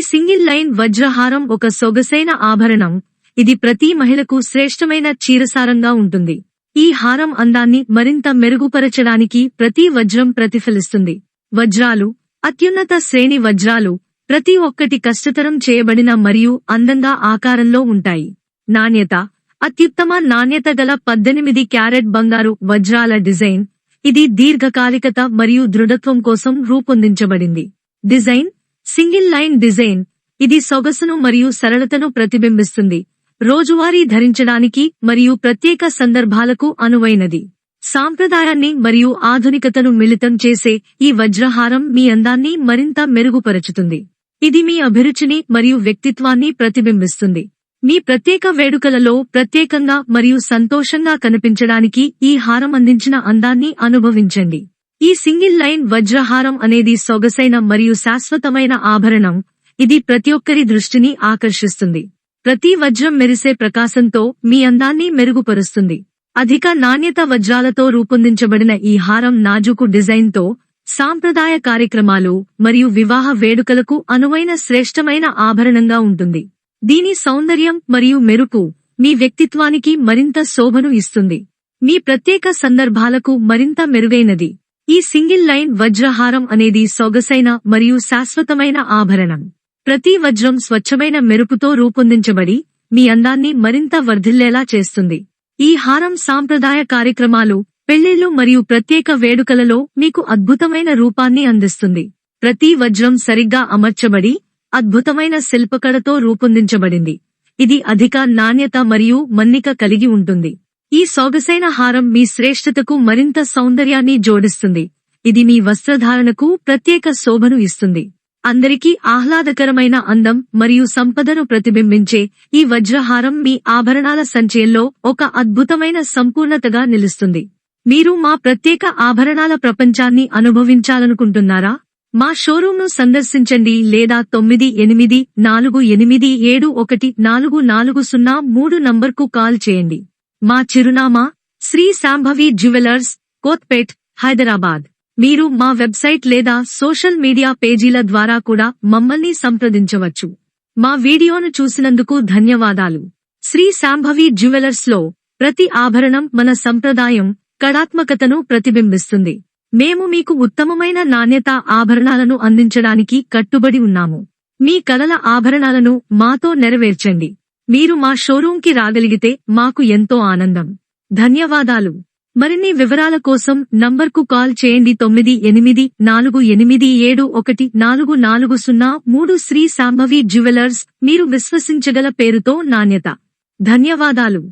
Single line వజ్రహారం ఒక సొగసైన ఆభరణం. ఇది ప్రతి మహిళకు శ్రేష్టమైన చీరసారంగా ఉంటుంది. ఈ హారం అందాన్ని మరింత మెరుగుపరచడానికి ప్రతి వజ్రం ప్రతిఫలిస్తుంది. వజ్రాలు అత్యున్నత శ్రేణి వజ్రాలు ప్రతి ఒక్కటి కష్టతరం చేయబడిన మరియు అందంగా ఆకారంలో ఉంటాయి. నాణ్యత అత్యుత్తమ నాణ్యత గల పద్దెనిమిది క్యారెట్ బంగారు వజ్రాల డిజైన్. ఇది దీర్ఘకాలికత మరియు దృఢత్వం కోసం రూపొందించబడింది. Design single line design. ఇది సొగసును మరియు సరళతను ప్రతిబింబిస్తుంది. రోజువారీ ధరించడానికి మరియు ప్రత్యేక సందర్భాలకు అనువైనది. సాంప్రదాయాన్ని మరియు ఆధునికతను మిళితం చేసే ఈ వజ్రహారం మీ అందాన్ని మరింత మెరుగుపరచుతుంది. ఇది మీ అభిరుచిని మరియు వ్యక్తిత్వాన్ని ప్రతిబింబిస్తుంది. మీ ప్రత్యేక వేడుకలలో ప్రత్యేకంగా మరియు సంతోషంగా కనిపించడానికి ఈ హారం అందించిన అందాన్ని అనుభవించండి. ఈ సింగిల్ లైన్ వజ్రహారం అనేది సొగసైన మరియు శాశ్వతమైన ఆభరణం. ఇది ప్రతి ఒక్కరి దృష్టిని ఆకర్షిస్తుంది. ప్రతి వజ్రం మెరిసే ప్రకాశంతో మీ అందాన్ని మెరుగుపరుస్తుంది. అధిక నాణ్యత వజ్రాలతో రూపొందించబడిన ఈ హారం నాజుకు డిజైన్తో సాంప్రదాయ కార్యక్రమాలు మరియు వివాహ వేడుకలకు అనువైన శ్రేష్టమైన ఆభరణంగా ఉంటుంది. దీని సౌందర్యం మరియు మెరుపు మీ వ్యక్తిత్వానికి మరింత శోభను ఇస్తుంది. మీ ప్రత్యేక సందర్భాలకు మరింత మెరుగైనది. ఈ సింగిల్ లైన్ వజ్రహారం అనేది సొగసైన మరియు శాశ్వతమైన ఆభరణం. ప్రతి వజ్రం స్వచ్ఛమైన మెరుపుతో రూపొందించబడి మీ అందాన్ని మరింత వర్ధిల్లేలా చేస్తుంది. ఈ హారం సాంప్రదాయ కార్యక్రమాలు పెళ్ళిళ్ళు మరియు ప్రత్యేక వేడుకలలో మీకు అద్భుతమైన రూపాన్ని అందిస్తుంది. ప్రతి వజ్రం సరిగ్గా అమర్చబడి అద్భుతమైన శిల్పకళతో రూపొందించబడింది. ఇది అధిక నాణ్యత మరియు మన్నిక కలిగి ఉంటుంది. ఈ సొగసైన హారం మీ శ్రేష్ఠతకు మరింత సౌందర్యాన్ని జోడిస్తుంది. ఇది మీ వస్త్రధారణకు ప్రత్యేక శోభను ఇస్తుంది. అందరికీ ఆహ్లాదకరమైన అందం మరియు సంపదను ప్రతిబింబించే ఈ వజ్రహారం మీ ఆభరణాల సంచయంలో ఒక అద్భుతమైన సంపూర్ణతగా నిలుస్తుంది. మీరు మా ప్రత్యేక ఆభరణాల ప్రపంచాన్ని అనుభవించాలనుకుంటున్నారా? మా షోరూంను సందర్శించండి లేదా తొమ్మిది ఎనిమిది నాలుగు ఎనిమిది ఏడు ఒకటి నాలుగు నాలుగు సున్నా మూడు నంబర్కు కాల్ చేయండి. మా చిరునామా శ్రీ శాంభవి జ్యువెలర్స్ కోత్పేట్ హైదరాబాద్. మీరు మా వెబ్సైట్ లేదా సోషల్ మీడియా పేజీల ద్వారా కూడా మమ్మల్ని సంప్రదించవచ్చు. మా వీడియోను చూసినందుకు ధన్యవాదాలు. శ్రీ శాంభవి జ్యువెలర్స్లో ప్రతి ఆభరణం మన సంప్రదాయం కళాత్మకతను ప్రతిబింబిస్తుంది. మేము మీకు ఉత్తమమైన నాణ్యత ఆభరణాలను అందించడానికి కట్టుబడి ఉన్నాము. మీ కలల ఆభరణాలను మాతో నెరవేర్చండి. మీరు మా షోరూంకి రాగలిగితే మాకు ఎంతో ఆనందం. ధన్యవాదాలు. మరిన్ని వివరాల కోసం నంబర్కు కాల్ చేయండి తొమ్మిది ఎనిమిది నాలుగు ఎనిమిది ఏడు ఒకటి నాలుగు నాలుగు సున్నా మూడు శ్రీ శాంభవి జ్యువెలర్స్ మీరు విశ్వసించగల పేరుతో నాణ్యత. ధన్యవాదాలు.